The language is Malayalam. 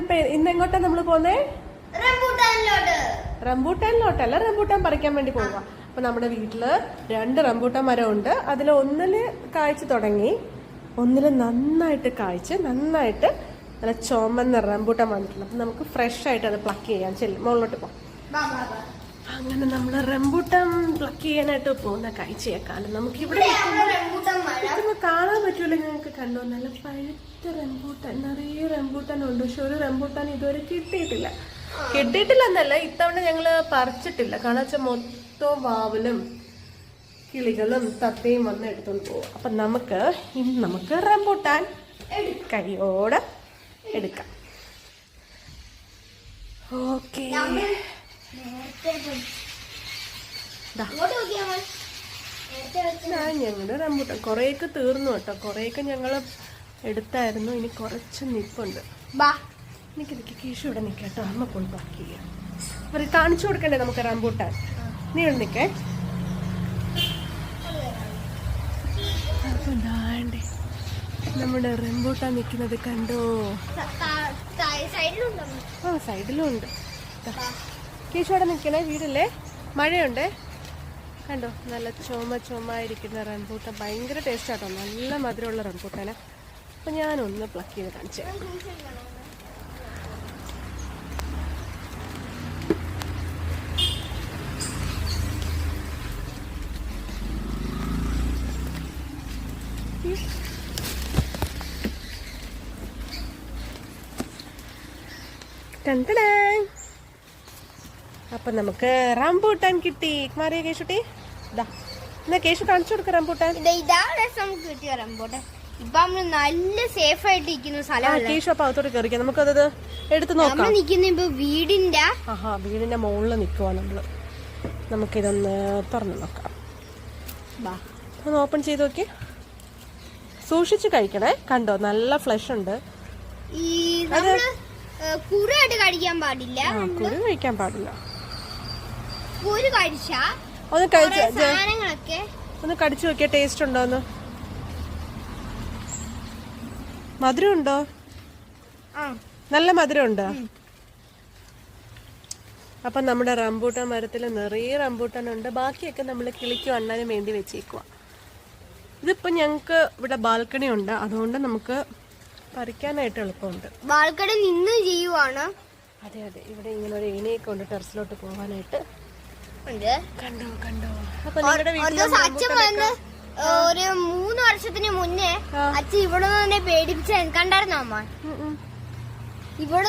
ഇപ്പൊ ഇന്നെങ്ങോട്ടാ നമ്മൾ പോന്നേ? റംബൂട്ടാനിലോട്ട്. റംബൂട്ടാനിലോട്ടല്ല റംബൂട്ടാൻ പറിക്കാൻ വേണ്ടി പോവുക അപ്പൊ നമ്മുടെ വീട്ടിൽ രണ്ട് റംബൂട്ടാൻ മരം ഉണ്ട് അതിൽ ഒന്നിൽ കായ്ച്ചു തുടങ്ങി ഒന്നിൽ നന്നായിട്ട് കായ്ച്ച് നന്നായിട്ട് നല്ല ചുമന്ന റംബൂട്ടാൻ വന്നിട്ടുണ്ട്. അപ്പൊ നമുക്ക് ഫ്രഷ് ആയിട്ട് അത് പ്ലക്ക് ചെയ്യാൻ ചെല്ലും മുകളിലോട്ട് പോകാം ബാ. അങ്ങനെ നമ്മൾ റംബൂട്ടം പ്ലക്ക് ചെയ്യാനായിട്ട് പോകുന്ന കാഴ്ചയേക്കാളും നമുക്ക് ഇവിടെ കാണാൻ പറ്റൂല ഞങ്ങൾക്ക് കണ്ടു? നല്ല പഴുത്ത റംബൂട്ടൻ നിറയെ റംബൂട്ടൻ ഉണ്ട്. പക്ഷെ ഒരു റംബൂട്ടാൻ ഇതുവരെ കിട്ടിയിട്ടില്ല. കിട്ടിയിട്ടില്ല എന്നല്ല ഇത്തവണ ഞങ്ങൾ പറിച്ചിട്ടില്ല. കാരണം വെച്ചാൽ മൊത്തം വാവലും കിളികളും തത്തയും വന്ന് എടുത്തോണ്ട് പോകും അപ്പൊ നമുക്ക് ഇന്ന് നമുക്ക് റംബൂട്ടാൻ കൈയോടെ എടുക്കാം. ഓക്കേ. ഞങ്ങളുടെ റംബൂട്ട കുറേയൊക്കെ തീർന്നു കേട്ടോ. കുറേയൊക്കെ ഞങ്ങൾ എടുത്തായിരുന്നു. ഇനി കുറച്ച് നിപ്പുണ്ട്. ബാ. നിക്ക് നിക്ക്. കേശു ഇവിടെ നിൽക്കട്ടോ അമ്മ പോയി പാക്ക് ചെയ്യാം. അവർ കാണിച്ചു കൊടുക്കണ്ടേ നമുക്ക് റംബൂട്ടാൻ? നീ ഇവിടെ നിൽക്കേ നമ്മുടെ റംബൂട്ടാൻ നിൽക്കുന്നത് കണ്ടോ? ആ സൈഡിലും ഉണ്ട്. കേശു അവിടെ നിൽക്കണേ വീടില്ലേ? മഴയുണ്ടേ. കണ്ടോ? നല്ല ചുമ ചുമയിരിക്കുന്ന റംബൂട്ടാൻ. ഭയങ്കര ടേസ്റ്റ് ആട്ടോ. നല്ല മധുരമുള്ള റംബൂട്ടാണ് അപ്പൊ ഞാനൊന്ന് പ്ലക്ക് ചെയ്ത് കാണിച്ചു ടണ്ടടാ. അപ്പൊ നമുക്ക് റംബൂട്ടാൻ കിട്ടി. മാറിയ കേശുട്ടി? ഇതാ എന്നാ കേശു കാണിച്ചു കൊടുക്ക റംബൂട്ടാൻ. ഇത് ഇതാണ് നമുക്ക് കിട്ടിയ റംബൂട്ടാൻ. ഇപ്പൊ നമ്മൾ നല്ല സേഫ് ആയിട്ട് ഇരിക്കുന്ന ആ സ്ഥലമല്ല കേശു അപ്പൊ അകത്തോട്ട് കയറിക്കാം നമുക്കത് എടുത്ത് നോക്കാം. നിക്കുന്ന ഇപ്പൊ വീടിന്റെ ആഹാ വീടിന്റെ മുകളിൽ നിൽക്കുവാ നമ്മൾ. നമുക്കിതൊന്ന് തുറന്നു നോക്കാം. ഒന്ന് ഓപ്പൺ ചെയ്ത് നോക്കി. സൂക്ഷിച്ച് കഴിക്കണേ. കണ്ടോ നല്ല ഫ്ലഷ് ഉണ്ട്. ഈ കുറായിട്ട് കഴിക്കാൻ പാടില്ല. കുരു കഴിക്കാൻ പാടില്ല. കുരു ഒന്ന് കഴിച്ച് ഒന്ന് കടിച്ചു നോക്കിയ ടേസ്റ്റ് ഉണ്ടോന്ന്. മധുരം ഉണ്ടോ? നല്ല മധുരം ഉണ്ടോ? അപ്പൊ നമ്മുടെ റംബൂട്ടാൻ മരത്തിൽ നിറയെ റംബൂട്ടാൻ ഉണ്ട്. ബാക്കിയൊക്കെ നമ്മൾ കിളിക്കും അണ്ണാനും വേണ്ടി വെച്ചേക്കുക ഇതിപ്പോ ഞങ്ങക്ക് ഇവിടെ ബാൽക്കണി ഉണ്ട്. അതുകൊണ്ട് നമുക്ക് പറിക്കാനായിട്ട് എളുപ്പമുണ്ട്. ബാൽക്കണി നിന്ന് ചെയ്യുവാണ്. അതെ അതെ. ഇവിടെ ഇങ്ങനെ ഒരു ഏണിയൊക്കെ ഉണ്ട് ടെറസിലോട്ട് പോകാനായിട്ട്. കണ്ടോ കണ്ടോ. അപ്പൊ നിങ്ങളുടെ ഒരു വീട്ടിൽ മൂന്ന് വർഷത്തിന് മുന്നേ അച്ഛൻ ഇവിടെ നിന്ന് തന്നെ പേടിപ്പിച്ച കണ്ടായിരുന്നു അമ്മ? ഇവിടെ